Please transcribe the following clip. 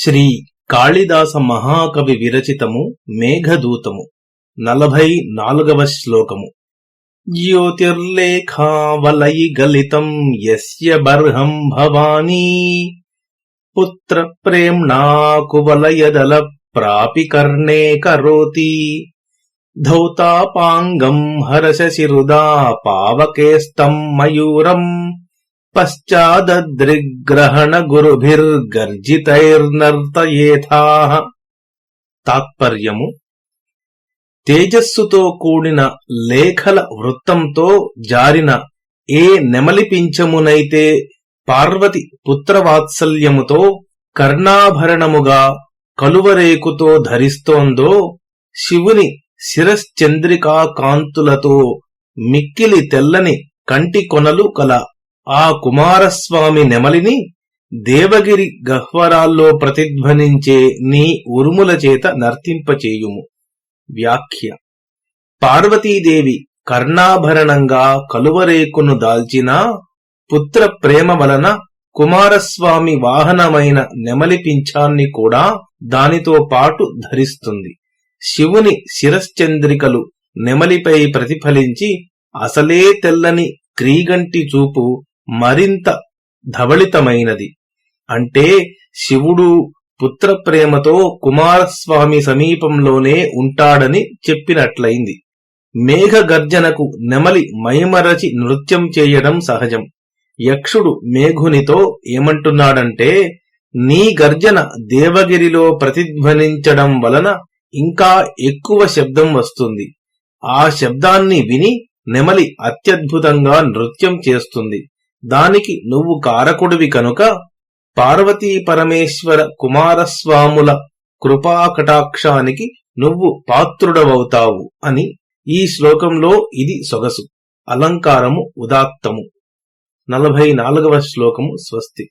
శ్రీ కాళిదాస మహాకవి విరచితము మేఘదూతము నలభై నాలుగవ శ్లోకము. జ్యోతిర్లేఖావలయి గలితం యస్య బర్హం భవానీ పుత్ర ప్రేమ్ణా కువలయదల ప్రాపి కర్ణే కరోతి. ధౌతాపాంగం హరశశిరుదా పావకేస్తం మయూరం పశ్చాదద్రిగ్రహణ గురుభిర్గర్జితైర్నర్తయేథా తాత్పర్యము తేజస్సుతో కూడిన లేఖల వృత్తంతో జారిన ఏ నెమలిపించమునైతే పార్వతి పుత్రవాత్సల్యముతో కర్ణాభరణముగా కలువరేకుతో ధరిస్తోందో శివుని శిరశ్చంద్రికా కాంతులతో మిక్కిలి తెల్లని కంటి కొనలు కల ఆ కుమారస్వామి నెమలిని దేవగిరి గహ్వరాల్లో ప్రతిధ్వనించే నీ ఉరుముల చేత నర్తింపచేయుము. వ్యాఖ్య. పార్వతీదేవి కర్ణాభరణంగా కలువరేకును దాల్చినా పుత్ర ప్రేమ వలన కుమారస్వామి వాహనమైన నెమలి పింఛాన్ని కూడా దానితో పాటు ధరిస్తుంది. శివుని శిరశ్చంద్రికలు నెమలిపై ప్రతిఫలించి అసలే తెల్లని క్రీగంటి చూపు మరింత ధవళితమైనది. అంటే శివుడు పుత్ర ప్రేమతో కుమారస్వామి సమీపంలోనే ఉంటాడని చెప్పినట్లయింది. మేఘగర్జనకు నెమలి మైమరచి నృత్యం చేయడం సహజం. యక్షుడు మేఘునితో ఏమంటున్నాడంటే నీ గర్జన దేవగిరిలో ప్రతిధ్వనించడం వలన ఇంకా ఎక్కువ శబ్దం వస్తుంది. ఆ శబ్దాన్ని విని నెమలి అత్యద్భుతంగా నృత్యం చేస్తుంది. దానికి నువ్వు కారకుడివి కనుక పార్వతీ పరమేశ్వర కుమారస్వాముల కృపాకటాక్షానికి నువ్వు పాత్రుడవవుతావు అని ఈ శ్లోకంలో ఇది సొగసు. అలంకారము ఉదాత్తము. నలభై నాలుగవ శ్లోకము స్వస్తి.